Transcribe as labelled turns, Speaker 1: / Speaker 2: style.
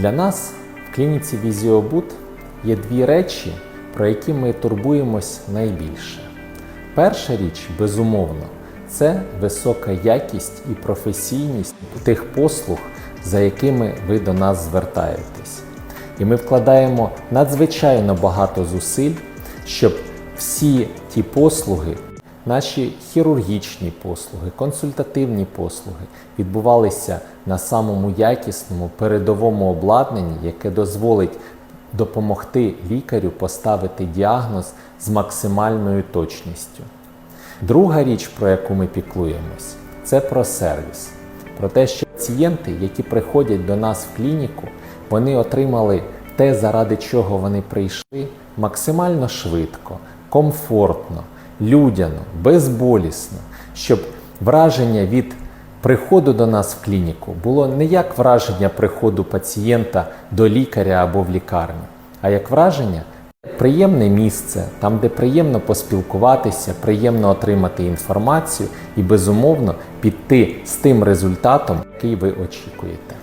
Speaker 1: Для нас в клініці Візіобут є дві речі, про які ми турбуємось найбільше. Перша річ, безумовно, це висока якість і професійність тих послуг, за якими ви до нас звертаєтесь. І ми вкладаємо надзвичайно багато зусиль, щоб всі ті послуги, наші хірургічні послуги, консультативні послуги відбувалися на самому якісному передовому обладнанні, яке дозволить допомогти лікарю поставити діагноз з максимальною точністю. Друга річ, про яку ми піклуємось, це про сервіс. Про те, що пацієнти, які приходять до нас в клініку, вони отримали те, заради чого вони прийшли, максимально швидко, комфортно, людяно, безболісно, щоб враження від приходу до нас в клініку було не як враження приходу пацієнта до лікаря або в лікарню, а як враження приємне місце, там, де приємно поспілкуватися, приємно отримати інформацію і безумовно піти з тим результатом, який ви очікуєте.